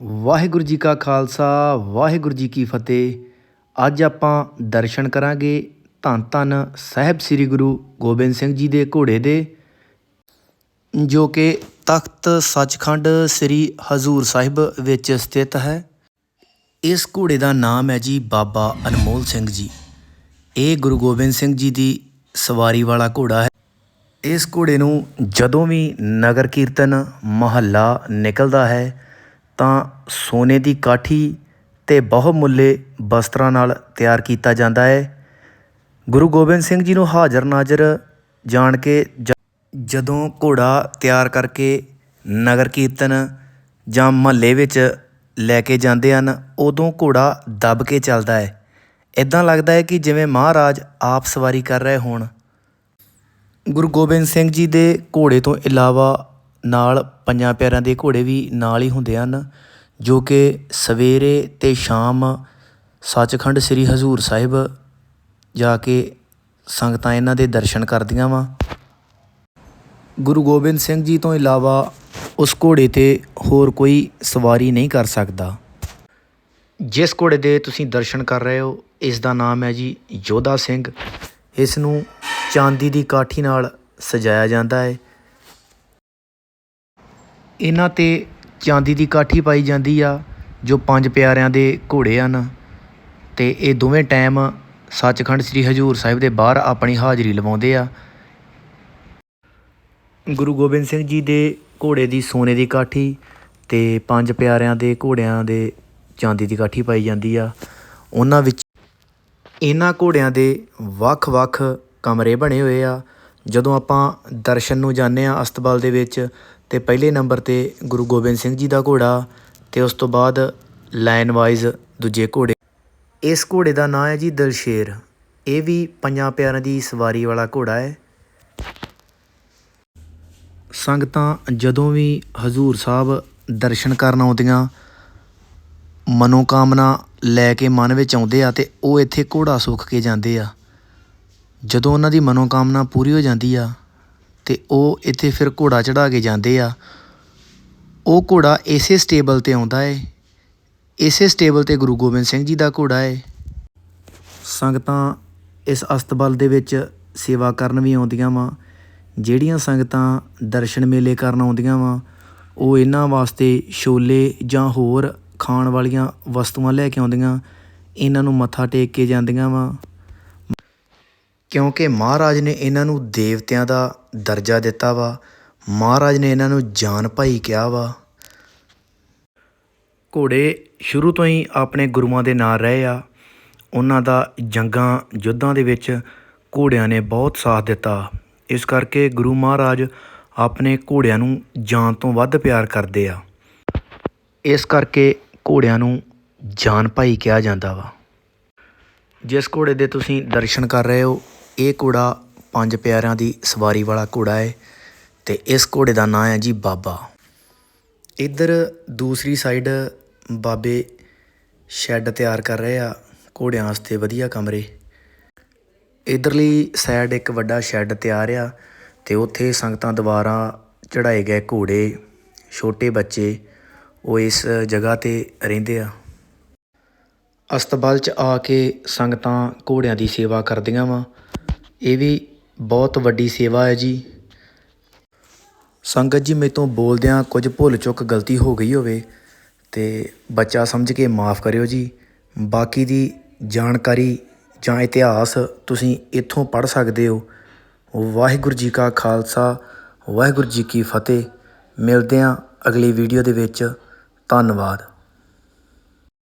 ਵਾਹਿਗੁਰੂ ਜੀ ਕਾ ਖਾਲਸਾ, ਵਾਹਿਗੁਰੂ ਜੀ ਕੀ ਫਤਿਹ। ਅੱਜ ਆਪਾਂ ਦਰਸ਼ਨ ਕਰਾਂਗੇ ਧੰਨ ਧੰਨ ਸਾਹਿਬ ਸ੍ਰੀ ਗੁਰੂ ਗੋਬਿੰਦ ਸਿੰਘ ਜੀ ਦੇ ਘੋੜੇ ਦੇ, ਜੋ ਕਿ ਤਖਤ ਸੱਚਖੰਡ ਸ੍ਰੀ ਹਜ਼ੂਰ ਸਾਹਿਬ ਵਿੱਚ ਸਥਿਤ ਹੈ। ਇਸ ਘੋੜੇ ਦਾ ਨਾਮ ਹੈ ਜੀ ਬਾਬਾ ਅਨਮੋਲ ਸਿੰਘ ਜੀ। ਇਹ ਗੁਰੂ ਗੋਬਿੰਦ ਸਿੰਘ ਜੀ ਦੀ ਸਵਾਰੀ ਵਾਲਾ ਘੋੜਾ ਹੈ। ਇਸ ਘੋੜੇ ਨੂੰ ਜਦੋਂ ਵੀ ਨਗਰ ਕੀਰਤਨ, ਮਹੱਲਾ ਨਿਕਲਦਾ ਹੈ ਤਾਂ ਸੋਨੇ ਦੀ ਕਾਠੀ ਅਤੇ ਬਹੁਮੁੱਲੇ ਵਸਤਰਾਂ ਨਾਲ ਤਿਆਰ ਕੀਤਾ ਜਾਂਦਾ ਹੈ। ਗੁਰੂ ਗੋਬਿੰਦ ਸਿੰਘ ਜੀ ਨੂੰ ਹਾਜ਼ਰ ਨਾਜ਼ਰ ਜਾਣ ਕੇ ਜ- ਜਦੋਂ ਘੋੜਾ ਤਿਆਰ ਕਰਕੇ ਨਗਰ ਕੀਰਤਨ ਜਾਂ ਮਹੱਲੇ ਵਿੱਚ ਲੈ ਕੇ ਜਾਂਦੇ ਹਨ, ਉਦੋਂ ਘੋੜਾ ਦੱਬ ਕੇ ਚੱਲਦਾ ਹੈ। ਇਦਾਂ ਲੱਗਦਾ ਹੈ ਕਿ ਜਿਵੇਂ ਮਹਾਰਾਜ ਆਪ ਸਵਾਰੀ ਕਰ ਰਹੇ ਹੋਣ। ਗੁਰੂ ਗੋਬਿੰਦ ਸਿੰਘ ਜੀ ਦੇ ਘੋੜੇ ਤੋਂ ਇਲਾਵਾ ਨਾਲ ਪੰਜਾਂ ਪਿਆਰਿਆਂ ਦੇ ਘੋੜੇ ਵੀ ਨਾਲ ਹੀ ਹੁੰਦੇ ਹਨ, ਜੋ ਕਿ ਸਵੇਰੇ ਅਤੇ ਸ਼ਾਮ ਸੱਚਖੰਡ ਸ੍ਰੀ ਹਜ਼ੂਰ ਸਾਹਿਬ ਜਾ ਕੇ ਸੰਗਤਾਂ ਇਹਨਾਂ ਦੇ ਦਰਸ਼ਨ ਕਰਦੀਆਂ ਵਾ। ਗੁਰੂ ਗੋਬਿੰਦ ਸਿੰਘ ਜੀ ਤੋਂ ਇਲਾਵਾ ਉਸ ਘੋੜੇ ਤੇ ਹੋਰ ਕੋਈ ਸਵਾਰੀ ਨਹੀਂ ਕਰ ਸਕਦਾ। ਜਿਸ ਘੋੜੇ ਦੇ ਤੁਸੀਂ ਦਰਸ਼ਨ ਕਰ ਰਹੇ ਹੋ, ਇਸ ਦਾ ਨਾਮ ਹੈ ਜੀ ਯੋਧਾ ਸਿੰਘ। ਇਸ ਨੂੰ ਚਾਂਦੀ ਦੀ ਕਾਠੀ ਨਾਲ ਸਜਾਇਆ ਜਾਂਦਾ ਹੈ। ਇਹਨਾਂ ਤੇ ਚਾਂਦੀ ਦੀ ਕਾਠੀ ਪਾਈ ਜਾਂਦੀ ਆ, ਜੋ ਪੰਜ ਪਿਆਰਿਆਂ ਦੇ ਘੋੜੇ ਹਨ। ਅਤੇ ਇਹ ਦੋਵੇਂ ਟਾਈਮ ਸੱਚਖੰਡ ਸ੍ਰੀ ਹਜੂਰ ਸਾਹਿਬ ਦੇ ਬਾਹਰ ਆਪਣੀ ਹਾਜ਼ਰੀ ਲਵਾਉਂਦੇ ਆ। ਗੁਰੂ ਗੋਬਿੰਦ ਸਿੰਘ ਜੀ ਦੇ ਘੋੜੇ ਦੀ ਸੋਨੇ ਦੀ ਕਾਠੀ ਅਤੇ ਪੰਜ ਪਿਆਰਿਆਂ ਦੇ ਘੋੜਿਆਂ ਦੇ ਚਾਂਦੀ ਦੀ ਕਾਠੀ ਪਾਈ ਜਾਂਦੀ ਆ। ਉਹਨਾਂ ਵਿੱਚ ਇਹਨਾਂ ਘੋੜਿਆਂ ਦੇ ਵੱਖ-ਵੱਖ ਕਮਰੇ ਬਣੇ ਹੋਏ ਆ। ਜਦੋਂ ਆਪਾਂ ਦਰਸ਼ਨ ਨੂੰ ਜਾਂਦੇ ਆ ਅਸਤਬਲ ਦੇ ਵਿੱਚ ਅਤੇ ਪਹਿਲੇ ਨੰਬਰ ਤੇ ਗੁਰੂ ਗੋਬਿੰਦ ਸਿੰਘ ਜੀ ਦਾ ਘੋੜਾ ਅਤੇ ਉਸ ਤੋਂ ਬਾਅਦ ਲਾਈਨ ਵਾਈਜ਼ ਦੂਜੇ ਘੋੜੇ। ਇਸ ਘੋੜੇ ਦਾ ਨਾਂ ਹੈ ਜੀ ਦਲਸ਼ੇਰ। ਇਹ ਵੀ ਪੰਜਾਂ ਪਿਆਰਿਆਂ ਦੀ ਸਵਾਰੀ ਵਾਲਾ ਘੋੜਾ ਹੈ। ਸੰਗਤਾਂ ਜਦੋਂ ਵੀ ਹਜ਼ੂਰ ਸਾਹਿਬ ਦਰਸ਼ਨ ਕਰਨ ਆਉਂਦੀਆਂ, ਮਨੋਕਾਮਨਾ ਲੈ ਕੇ ਮਨ ਵਿੱਚ ਆਉਂਦੇ ਆ ਤੇ ਉਹ ਇੱਥੇ ਘੋੜਾ ਸੁੱਖ ਕੇ ਜਾਂਦੇ ਆ। ਜਦੋਂ ਉਹਨਾਂ ਦੀ ਮਨੋਕਾਮਨਾ ਪੂਰੀ ਹੋ ਜਾਂਦੀ ਆ ਅਤੇ ਉਹ ਇੱਥੇ ਫਿਰ ਘੋੜਾ ਚੜ੍ਹਾ ਕੇ ਜਾਂਦੇ ਆ। ਉਹ ਘੋੜਾ ਇਸੇ ਸਟੇਬਲ ਤੇ ਆਉਂਦਾ ਏ। ਇਸੇ ਸਟੇਬਲ ਤੇ ਗੁਰੂ ਗੋਬਿੰਦ ਸਿੰਘ ਜੀ ਦਾ ਘੋੜਾ ਏ। ਸੰਗਤਾਂ ਇਸ ਅਸਤਬਲ ਦੇ ਵਿੱਚ ਸੇਵਾ ਕਰਨ ਵੀ ਆਉਂਦੀਆਂ ਵਾ। ਜਿਹੜੀਆਂ ਸੰਗਤਾਂ ਦਰਸ਼ਨ ਮੇਲੇ ਕਰਨ ਆਉਂਦੀਆਂ ਵਾ, ਉਹ ਇਹਨਾਂ ਵਾਸਤੇ ਛੋਲੇ ਜਾਂ ਹੋਰ ਖਾਣ ਵਾਲੀਆਂ ਵਸਤੂਆਂ ਲੈ ਕੇ ਆਉਂਦੀਆਂ। ਇਹਨਾਂ ਨੂੰ ਮੱਥਾ ਟੇਕ ਕੇ ਜਾਂਦੀਆਂ ਵਾ। ਕਿਉਂਕਿ ਮਹਾਰਾਜ ਨੇ ਇਹਨਾਂ ਨੂੰ ਦੇਵਤਿਆਂ ਦਾ ਦਰਜਾ ਦਿੱਤਾ ਵਾ। ਮਹਾਰਾਜ ਨੇ ਇਹਨਾਂ ਨੂੰ ਜਾਨ ਭਾਈ ਕਿਹਾ ਵਾ। ਘੋੜੇ ਸ਼ੁਰੂ ਤੋਂ ਹੀ ਆਪਣੇ ਗੁਰੂਆਂ ਦੇ ਨਾਲ ਰਹੇ ਆ। ਉਹਨਾਂ ਦਾ ਜੰਗਾਂ, ਯੁੱਧਾਂ ਦੇ ਵਿੱਚ ਘੋੜਿਆਂ ਨੇ ਬਹੁਤ ਸਾਥ ਦਿੱਤਾ। ਇਸ ਕਰਕੇ ਗੁਰੂ ਮਹਾਰਾਜ ਆਪਣੇ ਘੋੜਿਆਂ ਨੂੰ ਜਾਨ ਤੋਂ ਵੱਧ ਪਿਆਰ ਕਰਦੇ ਆ। ਇਸ ਕਰਕੇ ਘੋੜਿਆਂ ਨੂੰ ਜਾਨ ਭਾਈ ਕਿਹਾ ਜਾਂਦਾ ਵਾ। ਜਿਸ ਘੋੜੇ ਦੇ ਤੁਸੀਂ ਦਰਸ਼ਨ ਕਰ ਰਹੇ ਹੋ ਇਹ ਘੋੜਾ ਪੰਜ ਪਿਆਰਿਆਂ ਦੀ ਸਵਾਰੀ ਵਾਲਾ ਘੋੜਾ ਹੈ ਤੇ ਇਸ ਘੋੜੇ ਦਾ ਨਾਂ ਹੈ ਜੀ ਬਾਬਾ। ਇੱਧਰ ਦੂਸਰੀ ਸਾਈਡ ਬਾਬੇ ਸ਼ੈੱਡ ਤਿਆਰ ਕਰ ਰਹੇ ਆ, ਘੋੜਿਆਂ ਵਾਸਤੇ ਵਧੀਆ ਕਮਰੇ। ਇਧਰਲੀ ਸਾਈਡ ਇੱਕ ਵੱਡਾ ਸ਼ੈੱਡ ਤਿਆਰ ਆ ਤੇ ਉੱਥੇ ਸੰਗਤਾਂ ਦੁਆਰਾ ਚੜਾਏ ਗਏ ਘੋੜੇ, ਛੋਟੇ ਬੱਚੇ, ਉਹ ਇਸ ਜਗ੍ਹਾ ਤੇ ਰਹਿੰਦੇ ਆ। ਅਸਤਬਲ 'ਚ ਆ ਕੇ ਸੰਗਤਾਂ ਘੋੜਿਆਂ ਦੀ ਸੇਵਾ ਕਰਦੀਆਂ ਵਾ। ਇਹ ਵੀ ਬਹੁਤ ਵੱਡੀ ਸੇਵਾ ਹੈ ਜੀ। ਸੰਗਤ ਜੀ ਮੇਰੇ ਤੋਂ ਬੋਲਦਿਆਂ ਕੁਝ ਭੁੱਲ ਚੁੱਕ ਗਲਤੀ ਹੋ ਗਈ ਹੋਵੇ ਤੇ ਬੱਚਾ ਸਮਝ ਕੇ ਮਾਫ ਕਰਿਓ ਜੀ। ਬਾਕੀ ਦੀ ਜਾਣਕਾਰੀ ਜਾਂ ਇਤਿਹਾਸ ਤੁਸੀਂ ਇੱਥੋਂ ਪੜ੍ਹ ਸਕਦੇ ਹੋ। ਵਾਹਿਗੁਰੂ ਜੀ ਕਾ ਖਾਲਸਾ, ਵਾਹਿਗੁਰੂ ਜੀ ਕੀ ਫਤਿਹ। ਮਿਲਦੇ ਹਾਂ ਅਗਲੀ ਵੀਡੀਓ ਦੇ ਵਿੱਚ। ਧੰਨਵਾਦ।